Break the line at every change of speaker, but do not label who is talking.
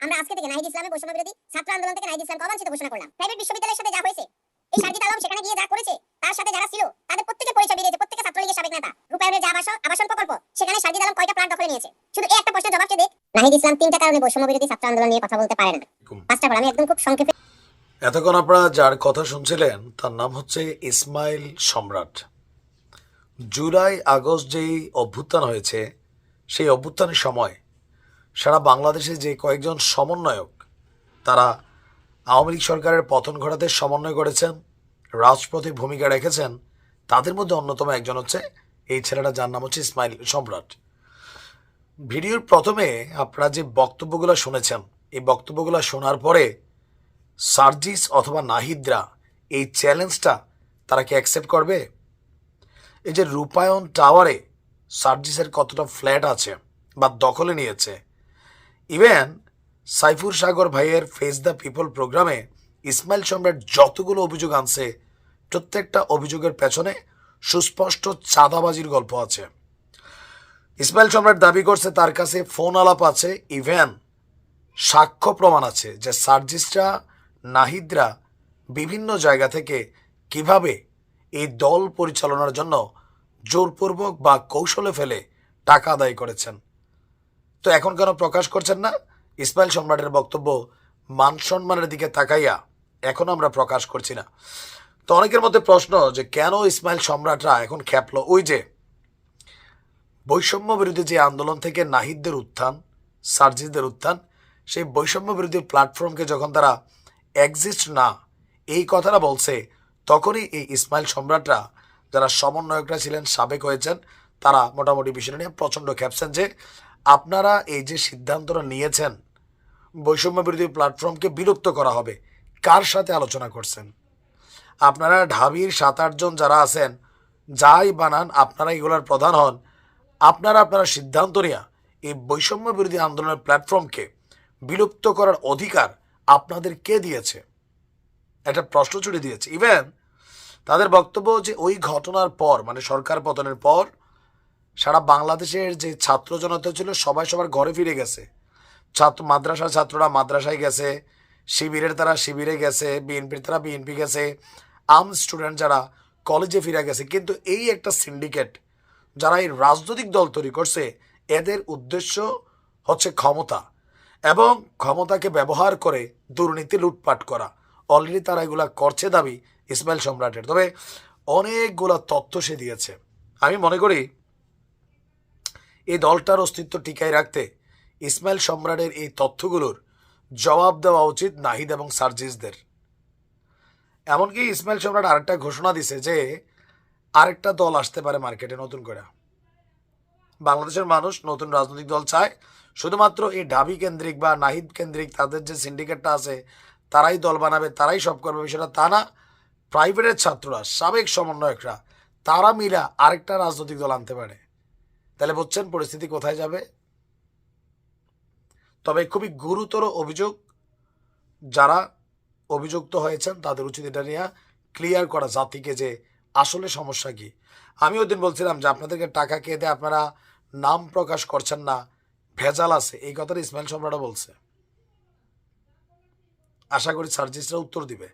আমরা আজকে থেকে নাহিদ ইসলামের বৈষম্য বিরোধী ছাত্র আন্দোলন থেকে নাহিদ ইসলামকে অবাঞ্ছিত ঘোষণা করলাম। প্রাইভেট বিশ্ববিদ্যালয়ের সাথে যা হয়েছে এই সার্জিদ আলম সেখানে গিয়ে যা করেছে তার সাথে যারা ছিল তাদের প্রত্যেকের পরিচয় বেরিয়েছে প্রত্যেকে ছাত্রলীগের সাবেক নেতা। রূপায়ণের যে আবাসন আবাসন প্রকল্প সেখানে সার্জিদ আলম কয়টা প্লাট দখলে নিয়েছে? শুধু এই একটা প্রশ্নের জবাব দেখ নাহিদ ইসলাম তিনটা কারণে বৈষম্য বিরোধী ছাত্র আন্দোলন নিয়ে কথা বলতে পারে না। পাঁচটা পর আমি একদম খুব সংক্ষেপে
এতক্ষণ আপনারা যার কথা শুনছিলেন তার নাম হচ্ছে ইসমাইল সম্রাট। জুলাই আগস্ট যেই অভ্যুত্থান হয়েছে সেই অভ্যুত্থানের সময় সারা বাংলাদেশে যে কয়েকজন সমন্বয়ক, তারা আওয়ামী লীগ সরকারের পতন ঘটাতে সমন্বয় করেছেন, রাজপথে ভূমিকা রেখেছেন, তাদের মধ্যে অন্যতম একজন হচ্ছে এই ছেলেটা, যার নাম হচ্ছে ইসমাইল সম্রাট। ভিডিওর প্রথমে আপনারা যে বক্তব্যগুলো শুনেছেন, এই বক্তব্যগুলো শোনার পরে সার্জিস অথবা নাহিদরা এই চ্যালেঞ্জটা তারা কি অ্যাকসেপ্ট করবে? এই যে রূপায়ণ টাওয়ারে সার্জিসের কতটা ফ্ল্যাট আছে বা দখলে নিয়েছে ইভেন সাইফুর সাগর ভাইয়ের ফেস দ্য পিপল প্রোগ্রামে ইসমাইল সম্রাট যতগুলো অভিযোগ আনছে, প্রত্যেকটা অভিযোগের পেছনে সুস্পষ্ট চাঁদাবাজির গল্প আছে। ইসমাইল সম্রাট দাবি করছে তার কাছে ফোন আলাপ আছে ইভেন সাক্ষ্য প্রমাণ আছে যে সার্জিসরা, নাহিদরা বিভিন্ন জায়গা থেকে কীভাবে এই দল পরিচালনার জন্য জোরপূর্বক বা কৌশলে ফেলে টাকা আদায় করেছেন। তো এখন কেন প্রকাশ করছেন না? ইসমাইল সম্রাটের বক্তব্য মান সম্মানের দিকে তাকাইয়া এখন আমরা প্রকাশ করছি না। তো অনেকের মধ্যে প্রশ্ন যে কেন ইসমাইল সম্রাটরা এখন খ্যাপলো ওই যে বৈষম্য বিরোধী যে আন্দোলন থেকে নাহিদদের উত্থান, সার্জিসদের উত্থান, সেই বৈষম্য বিরোধী প্ল্যাটফর্মকে যখন তারা এক্সিস্ট না, এই কথাটা বলছে, তখনই এই ইসমাইল সম্রাটরা যারা সমন্বয়করা ছিলেন, সাবেক হয়েছেন, তারা মোটামুটি বিষয়টা নিয়ে প্রচণ্ড খ্যাপছেন যে আপনারা এই যে সিদ্ধান্তটা নিয়েছেন বৈষম্য বিরোধী প্ল্যাটফর্মকে বিলুপ্ত করা হবে, কার সাথে আলোচনা করছেন? আপনারা ঢাবির সাত আটজন যারা আছেন, যাই বানান, আপনারা এগুলোর প্রধান হন, আপনারা আপনারা সিদ্ধান্ত নেওয়া এই বৈষম্য বিরোধী আন্দোলনের প্ল্যাটফর্মকে বিলুপ্ত করার অধিকার আপনাদের কে দিয়েছে? একটা প্রশ্ন ছুড়ে দিয়েছে। ইভেন তাদের বক্তব্য যে ওই ঘটনার পর মানে সরকার পতনের পর সারা বাংলাদেশের যে ছাত্র জনতা ছিল, সবাই সবার ঘরে ফিরে গেছে। ছাত্র, মাদ্রাসার ছাত্ররা মাদ্রাসায় গেছে, শিবিরের তারা শিবিরে গেছে, বিএনপির তারা বিএনপি গেছে, আম স্টুডেন্ট যারা কলেজে ফিরে গেছে। কিন্তু এই একটা সিন্ডিকেট যারা এই রাজনৈতিক দল তৈরি করছে, এদের উদ্দেশ্য হচ্ছে ক্ষমতা এবং ক্ষমতাকে ব্যবহার করে দুর্নীতি, লুটপাট করা। অলরেডি তারা এগুলা করছে দাবি ইসমাইল সম্রাটের। তবে অনেকগুলা তথ্য সে দিয়েছে। আমি মনে করি এই দলটার অস্তিত্ব টিকায় রাখতে ইসমাইল সম্রাটের এই তথ্যগুলোর জবাব দেওয়া উচিত নাহিদ এবং সার্জিসদের। এমনকি ইসমাইল সম্রাট আরেকটা ঘোষণা দিছে যে আরেকটা দল আসতে পারে মার্কেটে নতুন করে। বাংলাদেশের মানুষ নতুন রাজনৈতিক দল চায়। শুধুমাত্র এই ঢাবি কেন্দ্রিক বা নাহিদ কেন্দ্রিক, তাদের যে সিন্ডিকেটটা আছে, তারাই দল বানাবে, তারাই সব করবে বিষয়টা তা না। প্রাইভেটের ছাত্ররা, সাবেক সমন্বয়করা, তারা মিলা আরেকটা রাজনৈতিক দল আনতে পারে। তাহলে বুঝছেন পরিস্থিতি কোথায় যাবে? তবে খুবই গুরুতর অভিযোগ যারা অভিযুক্ত হয়েছেন তাদের উচিত এটা নিয়ে ক্লিয়ার করা জাতিকে যে আসলে সমস্যা কি। আমি ওই দিন বলছিলাম যে আপনাদেরকে টাকা কে দেয় আপনারা নাম প্রকাশ করছেন না, ভেজাল আছে। এই কথাটা ইসমাইল সম্রাটও বলছে। আশা করি সার্জিসরা উত্তর দিবে।